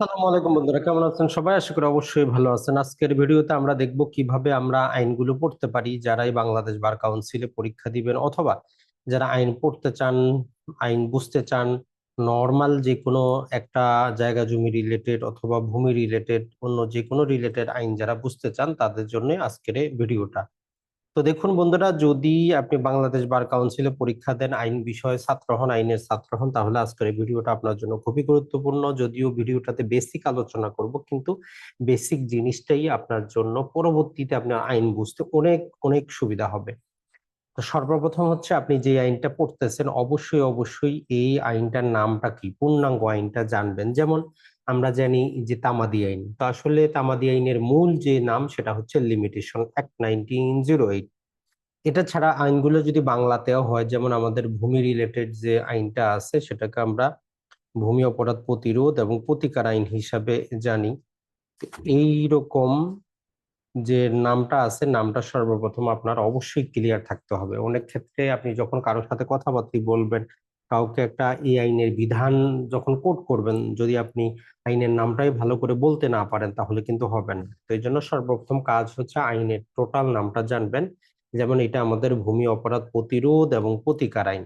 আসসালামু আলাইকুম বন্ধুরা, কেমন আছেন সবাই? আশা করি অবশ্যই ভালো আছেন। আজকের ভিডিওতে আমরা দেখব কীভাবে আমরা আইনগুলো পড়তে পারি যারাই বাংলাদেশ বার কাউন্সিলে পরীক্ষা দিবেন অথবা যারা আইন পড়তে চান, আইন বুঝতে চান, নর্মাল যে কোনো একটা জায়গা জমি রিলেটেড অথবা ভূমি রিলেটেড অন্য যে কোনো রিলেটেড আইন যারা বুঝতে চান, তাদের জন্য আজকের ভিডিওটা। তো দেখুন বন্ধুরা, যদি আপনি বাংলাদেশ বার কাউন্সিলে পরীক্ষা দেন, আইন বিষয়ে ছাত্র হন, আইনের ছাত্র হন, তাহলে আজকের এই ভিডিওটা আপনার জন্য খুবই গুরুত্বপূর্ণ। যদিও ভিডিওটাতে বেসিক আলোচনা করব, কিন্তু বেসিক জিনিসটাই আপনার জন্য পরবর্তীতে আপনার আইন বুঝতে অনেক অনেক সুবিধা হবে। তো সর্বপ্রথম হচ্ছে আপনি যে আইনটা পড়তেছেন, অবশ্যই অবশ্যই এই আইনটার নামটা কি? পূর্ণাঙ্গ আইনটা জানবেন। যেমন আমরা জানি যে তামাদি আইন। তো আসলে তামাদি আইনের মূল যে নাম সেটা হচ্ছে limitation act nineteen zero eight এটা ছাড়া আইনগুলো যদি বাংলাতেও হয়, যেমন আমাদের ভূমি রিলেটেড যে আইনটা আছে, সেটাকে আমরা ভূমি অপরাধ প্রতিরোধ এবং প্রতিকার আইন হিসাবে জানি। এই রকম যে নামটা আছে, নামটা সর্বপ্রথম আপনার অবশ্যই ক্লিয়ার থাকতে হবে। অনেক ক্ষেত্রে আপনি যখন কারোর সাথে কথাবার্তা বলবেন কাউকে একটা এই আইনের বিধান যখন কোট করবেন, যদি আপনি আইনের নামটাই ভালো করে বলতে না পারেন, তাহলে কিন্তু হবে না। তো এই জন্য সর্বপ্রথম কাজ হচ্ছে আইনের টোটাল নামটা জানবেন। যেমন এটা আমাদের ভূমি অপরাধ প্রতিরোধ এবং প্রতিকার আইন।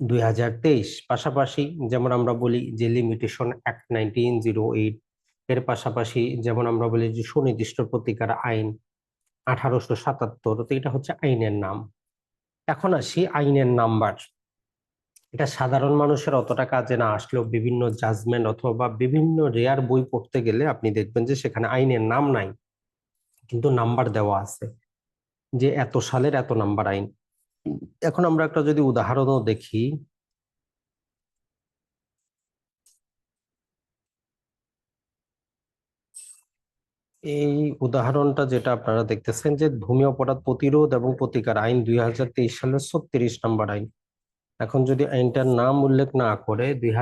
দুই হাজার তেইশ পাশাপাশি যেমন আমরা বলি যে limitation act nineteen zero eight এর পাশাপাশি যেমন আমরা বলি যে সুনির্দিষ্ট প্রতিকার আইন আঠারোশো সাতাত্তর, তো এটা হচ্ছে আইনের নাম। এখন আসি আইনের নাম্বার। এটা সাধারণ মানুষের অতটা কাজে না আসলেও বিভিন্ন জাজমেন্ট অথবা বিভিন্ন রেয়ার বই পড়তে গেলে আপনি দেখবেন যে সেখানে আইনের নাম নাই। কিন্তু নাম্বার দেওয়া আছে যে এত সালের এত নাম্বার আইন। এখন আমরা একটা যদি উদাহরণও দেখি। এই উদাহরণটা যেটা আপনারা দেখতেছেন যে ভূমি অপরাধ প্রতিরোধ এবং প্রতিকার আইন দুই হাজার তেইশ সালের ছত্রিশ নম্বর আইন। এখন যদি আইনটার নাম উল্লেখ না করে দুই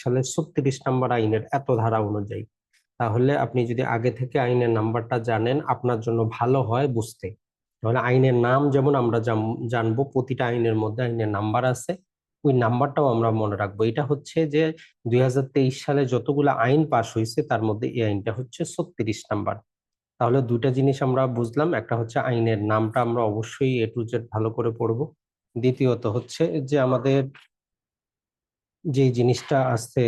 সালের ছত্রিশ নম্বর আইনের এত ধারা অনুযায়ী, তাহলে আপনি যদি আগে থেকে আইনের নাম্বারটা জানেন, আপনার জন্য ভালো হয় বুঝতে। তাহলে আইনের নাম যেমন আমরা জানব, প্রতিটা আইনের মধ্যে আইনের নাম্বার আছে, ওই নাম্বারটাও আমরা মনে রাখব। এটা হচ্ছে যে দুই হাজার তেইশ সালে যতগুলো আইন পাশ হয়েছে, তার মধ্যে এই আইনটা হচ্ছে ছত্রিশ নাম্বার। তাহলে দুইটা জিনিস আমরা বুঝলাম, একটা হচ্ছে আইনের নামটা আমরা অবশ্যই এ টু জেড ভালো করে পড়ব। দ্বিতীয়ত হচ্ছে যে আমাদের যে জিনিসটা আছে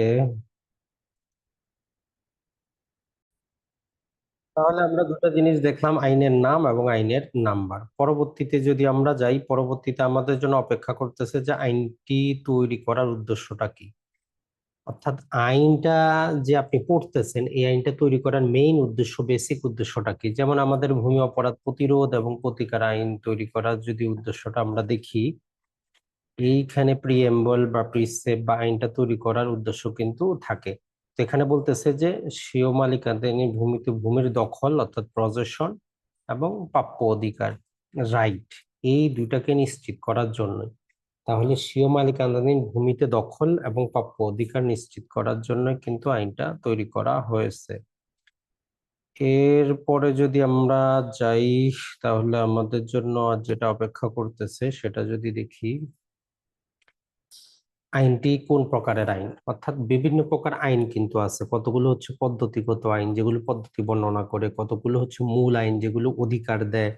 তাহলে আমরা দুটো জিনিস দেখলাম, আইনের নাম এবং আইনের নাম্বার। পরবর্তীতে যদি আমরা যাই, পরবর্তীতে আমাদের জন্য অপেক্ষা করতেছে যে আইনটি তৈরি করার উদ্দেশ্যটা কি? অর্থাৎ আইনটা যে আপনি পড়তেছেন এই আইনটা তৈরি করার মেইন উদ্দেশ্য বেসিক উদ্দেশ্যটা কি? যেমন আমাদের ভূমি অপরাধ প্রতিরোধ এবং প্রতিকার আইন তৈরি করার যদি উদ্দেশ্যটা আমরা দেখি, এইখানে প্রিএম্বল বা প্রিসেপ বা আইনটা তৈরি করার উদ্দেশ্য কিন্তু থাকে। তো এখানে বলতেছে যে স্বীয় মালিকানাধীন ভূমিতে ভূমির দখল অর্থাৎ প্রজেশন এবং প্রাপ্য অধিকার রাইট এই দুইটাকে নিশ্চিত করার জন্য তাহলে স্বীয় মালিকানাধীন ভূমিতে দখল এবং প্রাপ্য অধিকার নিশ্চিত করার জন্য কিন্তু আইনটা তৈরি করা হয়েছে। এরপরে যদি আমরা যাই, তাহলে আমাদের জন্য আর যেটা অপেক্ষা করতেছে সেটা যদি দেখি, আইনটি কোন প্রকারের আইন? অর্থাৎ বিভিন্ন প্রকার আইন কিন্তু আছে। কতগুলো হচ্ছে পদ্ধতিগত আইন, যেগুলো পদ্ধতি বর্ণনা করে, কতগুলো হচ্ছে মূল আইন, যেগুলো অধিকার দেয়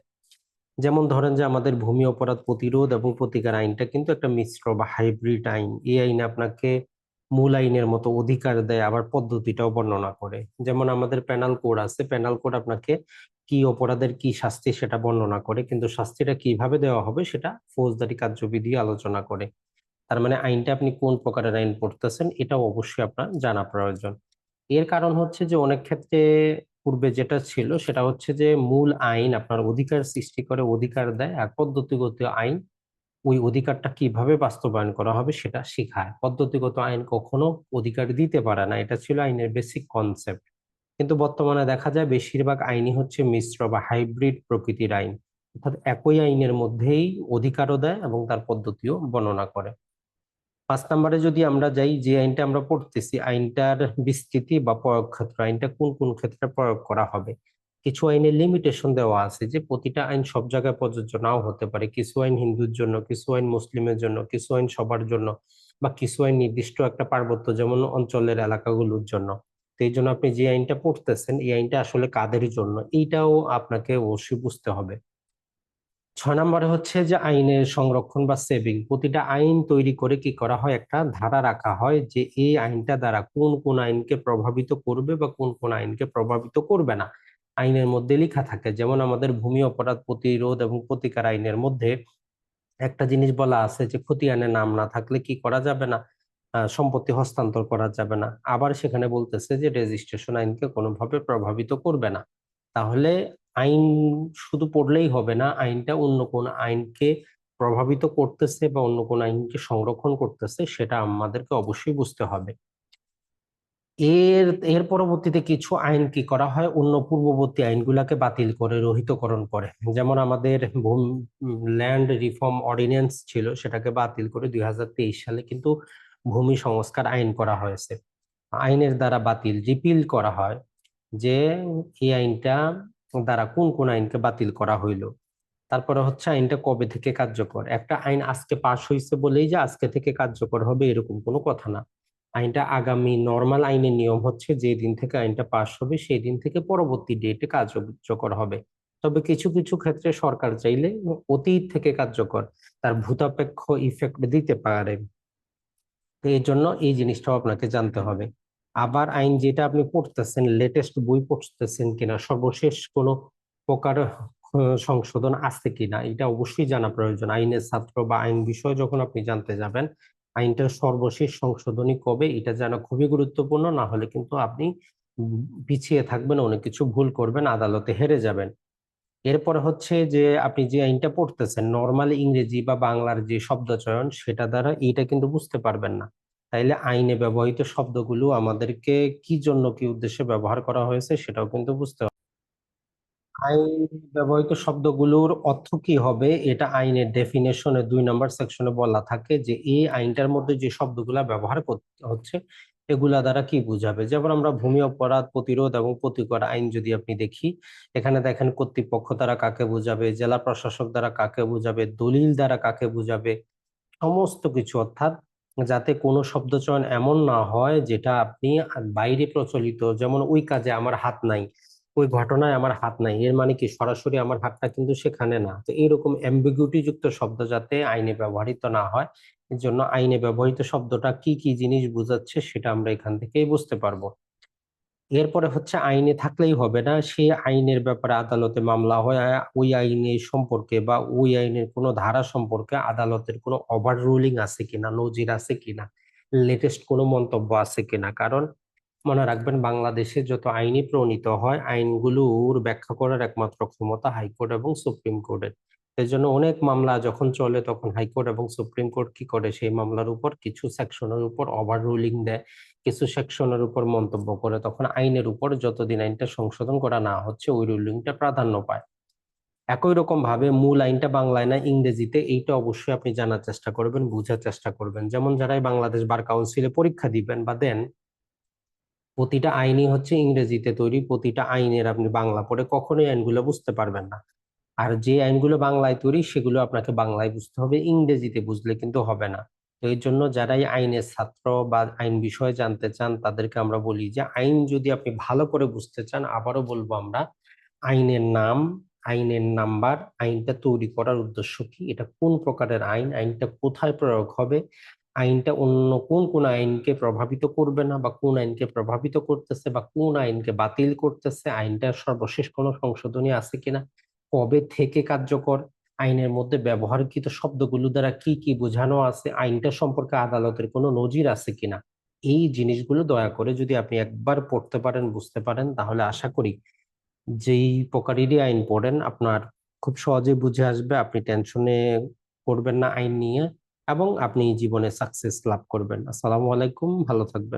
যেমন ধরেন যে আমাদের ভূমি অপরাধ প্রতিরোধ এবং প্রতিকার আইনটা কিন্তু একটা মিশ্র বা হাইব্রিড আইন। এই আইন আপনাকে মূল আইনের মতো অধিকার দেয়, আবার পদ্ধতিটাও বর্ণনা করে। যেমন আমাদের প্যানাল কোড আছে প্যানাল কোড আপনাকে কি অপরাধের কি শাস্তি সেটা বর্ণনা করে, কিন্তু শাস্তিটা কীভাবে দেওয়া হবে সেটা ফৌজদারি কার্যবিধি আলোচনা করে। তার মানে আইনটা আপনি কোন প্রকারের আইন পড়তেছেন, এটাও অবশ্যই আপনার জানা প্রয়োজন। এর কারণ হচ্ছে যে অনেক ক্ষেত্রে পূর্বে যেটা ছিল সেটা হচ্ছে যে মূল আইন আপনার অধিকার সৃষ্টি করে অধিকার দেয় আর পদ্ধতিগত আইন ওই অধিকারটা কীভাবে বাস্তবায়ন করা হবে সেটা শেখায়। পদ্ধতিগত আইন কখনো অধিকার দিতে পারে না, এটা ছিল আইনের বেসিক কনসেপ্ট কিন্তু বর্তমানে দেখা যায় বেশিরভাগ আইনই হচ্ছে মিশ্র বা হাইব্রিড প্রকৃতির আইন। অর্থাৎ একই আইনের মধ্যেই অধিকারও দেয় এবং তার পদ্ধতিও বর্ণনা করে। পাঁচ নম্বরে যদি আমরা যাই, যে আইনটা আমরা পড়তেছি, আইনটার বিস্তৃতি বা প্রয়োগ ক্ষেত্র, আইনটা কোন কোন ক্ষেত্রে প্রয়োগ করা হবে? কিছু আইনের লিমিটেশন দেওয়া আছে যে প্রতিটা আইন সব জায়গায় প্রযোজ্য নাও হতে পারে। কিছু আইন হিন্দুর জন্য, কিছু আইন মুসলিমের জন্য, কিছু আইন সবার জন্য বা কিছু আইন নির্দিষ্ট একটা পার্বত্য যেমন অঞ্চলের এলাকাগুলোর জন্য। তো এই জন্য আপনি যে আইনটা পড়তেছেন, এই আইনটা আসলে কাদের জন্য? এইটাও আপনাকে অবশ্যই বুঝতে হবে। ছয় নম্বরে হচ্ছে যে আইনের সংরক্ষণ বা সেভিং প্রতিটা আইন তৈরি করে কি করা হয়? একটা ধারা রাখা হয় যে এই আইনটা দ্বারা কোন কোন আইনকে প্রভাবিত করবে বা কোন কোন আইনকে প্রভাবিত করবে না। আইনের মধ্যে লেখা থাকে, যেমন আমাদের ভূমি অপরাধ প্রতিরোধ এবং প্রতিকার আইনের মধ্যে একটা জিনিস বলা আছে যে খতিয়ানের নাম না থাকলে কি করা যাবে না? সম্পত্তি হস্তান্তর করা যাবে না। আবার সেখানে বলতেছে যে রেজিস্ট্রেশন আইনকে কোনোভাবে প্রভাবিত করবে না। তাহলে আইন শুধু পড়লেই হবে না, আইনটা অন্য কোন আইনকে প্রভাবিত করতেছে বা অন্য কোন আইনকে সংরক্ষণ করতেছে, সেটা আমাদেরকে অবশ্যই বুঝতে হবে। এর এর পরবর্তীতে কিছু আইন কি করা হয়? অন্য পূর্ববর্তী আইনগুলাকে বাতিল করে, রহিতকরণ করে। যেমন আমাদের ল্যান্ড রিফর্ম অর্ডিন্যান্স ছিল, সেটাকে বাতিল করে দুই হাজার তেইশ সালে কিন্তু ভূমি সংস্কার আইন করা হয়েছে। আইনের দ্বারা বাতিল, রিপিল করা হয় যে এই আইনটা দ্বারা কোন কোন আইনকে বাতিল করা হইল। তারপরে হচ্ছে আইনটা কবে থেকে কার্যকর? একটা আইন আজকে পাশ হয়েছে বলেই যে আজকে থেকে কার্যকর হবে এরকম কোনো কথা না। আইনটা আগামী নর্মাল আইনের নিয়ম হচ্ছে যে দিন থেকে আইনটা পাশ হবে সেই দিন থেকে পরবর্তী ডেটে কার্যকর হবে। তবে কিছু কিছু ক্ষেত্রে সরকার চাইলে অতীত থেকে কার্যকর, তার ভূতাপেক্ষ ইফেক্ট দিতে পারে। এই জন্য এই জিনিসটাও আপনাকে জানতে হবে। আবার আইন যেটা আপনি পড়তেছেন লেটেস্ট বই পড়তেছেন কিনা, সর্বশেষ কোনো প্রকার সংশোধন আছে কিনা, এটা অবশ্যই জানা প্রয়োজন। আইনের ছাত্র বা আইন বিষয় যখন আপনি জানতে যাবেন আইনটার সর্বশেষ সংশোধনী কবে, এটা জানা খুবই গুরুত্বপূর্ণ, না হলে কিন্তু আপনি পিছিয়ে থাকবেন, অনেক কিছু ভুল করবেন, আদালতে হেরে যাবেন। এরপরে হচ্ছে যে, আপনি যে আইনটা পড়তেছেন নর্মাল ইংরেজি বা বাংলার যে শব্দ চয়ন সেটা দ্বারা এটা কিন্তু বুঝতে পারবেন না। তাইলে আইনে ব্যবহৃত শব্দগুলো আমাদেরকে কি জন্য, কি উদ্দেশ্যে ব্যবহার করা হয়েছে সেটাও কিন্তু বুঝতে হবে। আইন ব্যবহৃত শব্দগুলোর অর্থ কি হবে, এটা আইনের ডেফিনেশনে দুই নম্বর সেকশনে বলা থাকে যে এই আইনটার মধ্যে যে শব্দগুলা ব্যবহার করতে হচ্ছে, এগুলা দ্বারা কি বুঝাবে? যেমন আমরা ভূমি অপরাধ প্রতিরোধ এবং প্রতিকর আইন যদি আপনি দেখি, এখানে দেখেন কর্তৃপক্ষ দ্বারা কাকে বুঝাবে, জেলা প্রশাসক দ্বারা কাকে বুঝাবে, দলিল দ্বারা কাকে বুঝাবে, সমস্ত কিছু অর্থাৎ যাতে কোনো শব্দচয়ন এমন না হয় যেটা আপনি বাইরে প্রচলিত, যেমন ওই কাজে আমার হাত নাই, ওই ঘটনায় আমার হাত নাই, এর মানে কি সরাসরি আমার হাতটা কিন্তু সেখানে না। তো এইরকম অ্যাম্বিগুটি যুক্ত শব্দ যাতে আইনে ব্যবহৃত না হয়, এর জন্য আইনে ব্যবহৃত শব্দটা কি কি জিনিস বোঝাচ্ছে সেটা আমরা এখান থেকেই বুঝতে পারব। এরপরে হচ্ছে আইনে থাকলেই হবে না। সে আইনের ব্যাপারে আদালতে মামলা হয়, ওই আইনের সম্পর্কে বা ওই আইনের কোনো ধারা সম্পর্কে আদালতের কোনো ওভার রুলিং আছে কিনা, নজির আছে কিনা লেটেস্ট কোনো মন্তব্য আছে কিনা? কারণ মনে রাখবেন, বাংলাদেশে যত আইনই প্রণীত হয়, আইনগুলোর ব্যাখ্যা করার একমাত্র ক্ষমতা হাইকোর্ট এবং সুপ্রিম কোর্টের। এই জন্য অনেক মামলা যখন চলে, তখন হাইকোর্ট এবং সুপ্রিম কোর্ট কি করে? সেই মামলার উপর কিছু সেকশনের উপর ওভার রুলিং দেয়। কিছু সেকশনের উপর মন্তব্য করে তখন আইনের উপর যতদিন আইনটা সংশোধন করা না হচ্ছে, ওই রুলিংটা প্রাধান্য পায়। একই রকম ভাবে মূল আইনটা বাংলায় না, ইংরেজিতে এইটা অবশ্যই আপনি জানার চেষ্টা করবেন, বুঝার চেষ্টা করবেন। যেমন যারাই বাংলাদেশ বার কাউন্সিলে পরীক্ষা দিবেন বা দেন, প্রতিটা আইনই হচ্ছে ইংরেজিতে তৈরি, প্রতিটা আইনের আপনি বাংলা পড়ে কখনোই আইনগুলো বুঝতে পারবেন না। আর যে আইনগুলো বাংলায় তৈরি, সেগুলো আপনাকে বাংলায় বুঝতে হবে, ইংরেজিতে বুঝলে কিন্তু হবে না। এই জন্য যারাই আইনের ছাত্র বা আইন বিষয়ে জানতে চান, তাদেরকে আমরা বলি যে, আইন যদি আপনি ভালো করে বুঝতে চান, আবারও বলব আমরা, আইনের নাম, আইনের নাম্বার, আইনটা তৈরি করার উদ্দেশ্য কি, এটা কোন প্রকারের আইন, আইনটা কোথায় প্রয়োগ হবে, আইনটা অন্য কোন কোন আইনকে প্রভাবিত করবে না বা কোন আইনকে প্রভাবিত করতেছে বা কোন আইনকে বাতিল করতেছে, আইনটার সর্বশেষ কোনো সংশোধনী আছে কিনা, কবে থেকে কার্যকর আইনের মধ্যে ব্যবহারকৃত শব্দগুলো দ্বারা কি কি বোঝানো আছে, আইনটা সম্পর্কে আদালতের কোনো নজির আছে কিনা? এই জিনিসগুলো দয়া করে যদি আপনি একবার পড়তে পারেন, বুঝতে পারেন, তাহলে আশা করি যেই প্রকারেরই আইন পড়েন, আপনার খুব সহজে বুঝে আসবে, আপনি টেনশনে করবেন না আইন নিয়ে এবং আপনি জীবনে সাকসেস লাভ করবেন। আসসালামু আলাইকুম, ভালো থাকবেন।